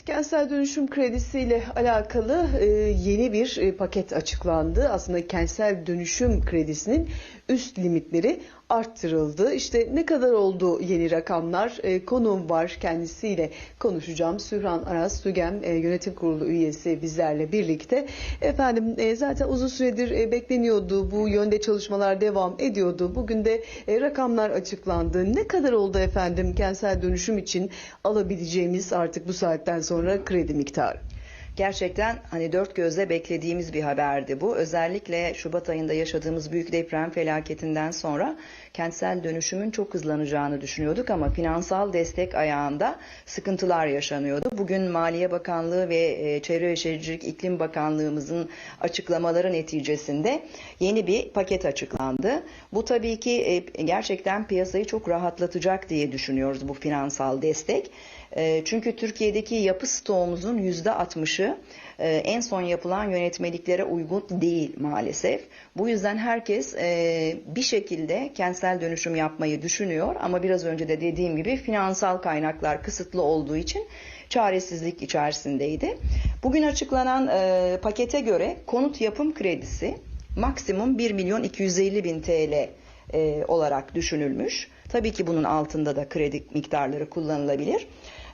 Kentsel dönüşüm kredisiyle alakalı e, yeni bir e, paket açıklandı. Aslında kentsel dönüşüm kredisinin üst limitleri arttırıldı. İşte ne kadar oldu yeni rakamlar? E, konuğum var kendisiyle konuşacağım. Sühran Aras Sügem e, yönetim kurulu üyesi bizlerle birlikte. Efendim e, zaten uzun süredir e, bekleniyordu. Bu yönde çalışmalar devam ediyordu. Bugün de e, rakamlar açıklandı. Ne kadar oldu efendim kentsel dönüşüm için alabileceğimiz artık bu saatten sonra kredi miktarı? Gerçekten hani dört gözle beklediğimiz bir haberdi bu. Özellikle Şubat ayında yaşadığımız büyük deprem felaketinden sonra kentsel dönüşümün çok hızlanacağını düşünüyorduk ama finansal destek ayağında sıkıntılar yaşanıyordu. Bugün Maliye Bakanlığı ve e, Çevre ve Şehircilik İklim Bakanlığımızın açıklamaları neticesinde yeni bir paket açıklandı. Bu tabii ki e, gerçekten piyasayı çok rahatlatacak diye düşünüyoruz bu finansal destek. E, çünkü Türkiye'deki yapı stoğumuzun %60'ı e, en son yapılan yönetmeliklere uygun değil maalesef. Bu yüzden herkes e, bir şekilde kentsel dönüşüm yapmayı düşünüyor ama biraz önce de dediğim gibi finansal kaynaklar kısıtlı olduğu için çaresizlik içerisindeydi. Bugün açıklanan pakete göre konut yapım kredisi maksimum 1 milyon 250 bin TL olarak düşünülmüş. Tabii ki bunun altında da kredi miktarları kullanılabilir.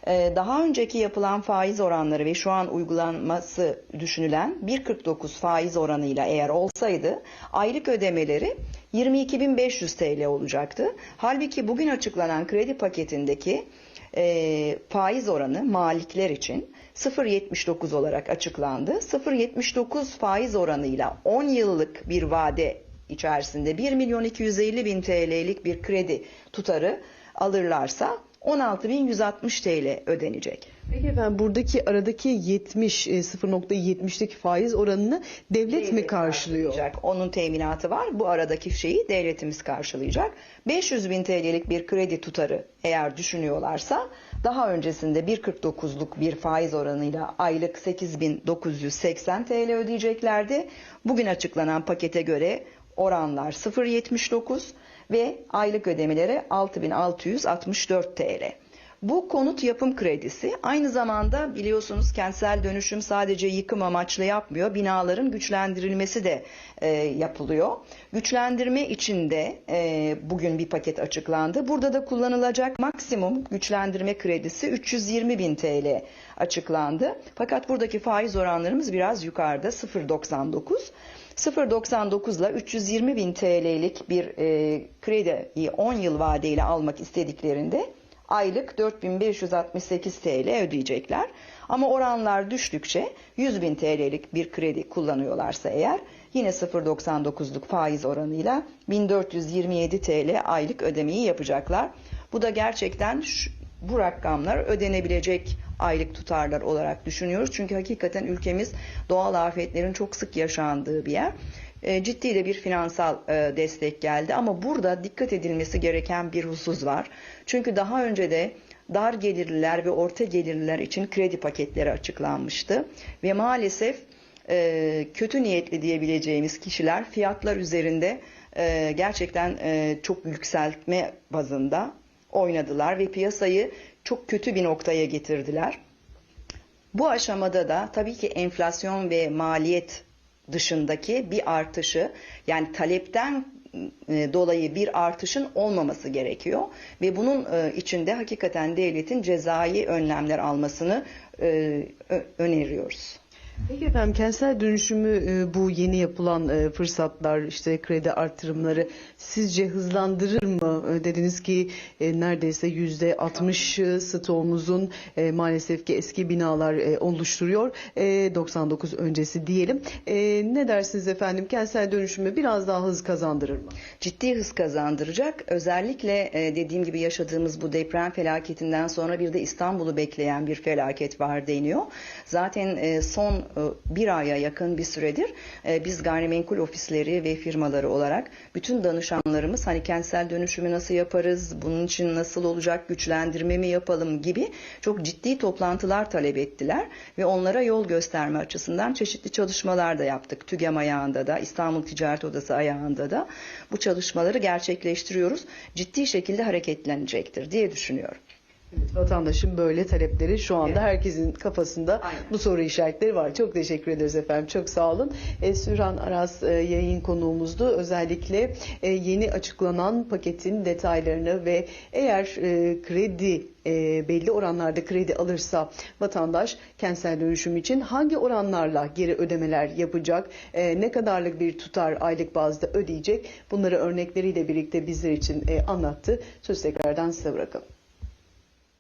Ee, daha önceki yapılan faiz oranları ve şu an uygulanması düşünülen 1.49 faiz oranıyla eğer olsaydı aylık ödemeleri 22.500 TL olacaktı. Halbuki bugün açıklanan kredi paketindeki e, faiz oranı malikler için 0.79 olarak açıklandı. 0.79 faiz oranıyla 10 yıllık bir vade içerisinde 1 milyon 250 bin TL'lik bir kredi tutarı alırlarsa 16.160 TL ödenecek. Peki efendim buradaki aradaki 70 0.70'lik faiz oranını devlet, devlet mi karşılıyor? Onun teminatı var. Bu aradaki şeyi devletimiz karşılayacak. 500 bin TL'lik bir kredi tutarı eğer düşünüyorlarsa daha öncesinde 1.49'luk bir faiz oranıyla aylık 8.980 TL ödeyeceklerdi. Bugün açıklanan pakete göre oranlar 0.79 ve aylık ödemeleri 6664 TL. Bu konut yapım kredisi aynı zamanda biliyorsunuz kentsel dönüşüm sadece yıkım amaçlı yapmıyor. Binaların güçlendirilmesi de e, yapılıyor. Güçlendirme için de e, bugün bir paket açıklandı. Burada da kullanılacak maksimum güçlendirme kredisi 320 bin TL açıklandı. Fakat buradaki faiz oranlarımız biraz yukarıda 0.99. 0.99 ile 320 bin TL'lik bir e, krediyi 10 yıl vadeyle almak istediklerinde aylık 4568 TL ödeyecekler. Ama oranlar düştükçe 100 bin TL'lik bir kredi kullanıyorlarsa eğer yine 0.99'luk faiz oranıyla 1427 TL aylık ödemeyi yapacaklar. Bu da gerçekten şu, bu rakamlar ödenebilecek aylık tutarlar olarak düşünüyoruz. Çünkü hakikaten ülkemiz doğal afetlerin çok sık yaşandığı bir yer. E, ciddi de bir finansal e, destek geldi ama burada dikkat edilmesi gereken bir husus var. Çünkü daha önce de dar gelirliler ve orta gelirliler için kredi paketleri açıklanmıştı ve maalesef e, kötü niyetli diyebileceğimiz kişiler fiyatlar üzerinde gerçekten çok yükseltme bazında oynadılar ve piyasayı çok kötü bir noktaya getirdiler. Bu aşamada da tabii ki enflasyon ve maliyet dışındaki bir artışı yani talepten e, dolayı bir artışın olmaması gerekiyor ve bunun e, içinde hakikaten devletin cezai önlemler almasını e, öneriyoruz. Peki efendim kentsel dönüşümü e, bu yeni yapılan e, fırsatlar işte kredi artırımları sizce hızlandırır mı? E, dediniz ki neredeyse yüzde 60 stoğumuzun maalesef ki eski binalar oluşturuyor. 99 öncesi diyelim. Ne dersiniz efendim kentsel dönüşümü biraz daha hız kazandırır mı? Ciddi hız kazandıracak. Özellikle dediğim gibi yaşadığımız bu deprem felaketinden sonra bir de İstanbul'u bekleyen bir felaket var deniyor. Zaten son bir aya yakın bir süredir e, biz gayrimenkul ofisleri ve firmaları olarak bütün danışanlarımız hani kentsel dönüşümü nasıl yaparız, bunun için nasıl olacak, güçlendirme mi yapalım gibi çok ciddi toplantılar talep ettiler ve onlara yol gösterme açısından çeşitli çalışmalar da yaptık. TÜGEM ayağında da, İstanbul Ticaret Odası ayağında da bu çalışmaları gerçekleştiriyoruz. Ciddi şekilde hareketlenecektir diye düşünüyorum. Evet, vatandaşın böyle talepleri şu anda Evet. herkesin kafasında Aynen. bu soru işaretleri var. Çok teşekkür ederiz efendim. Çok sağ olun. E, Sürhan Aras e, yayın konuğumuzdu. Özellikle e, yeni açıklanan paketin detaylarını ve eğer e, kredi e, belli oranlarda kredi alırsa vatandaş kentsel dönüşüm için hangi oranlarla geri ödemeler yapacak, e, ne kadarlık bir tutar aylık bazda ödeyecek bunları örnekleriyle birlikte bizler için e, anlattı. Söz tekrardan size bırakalım.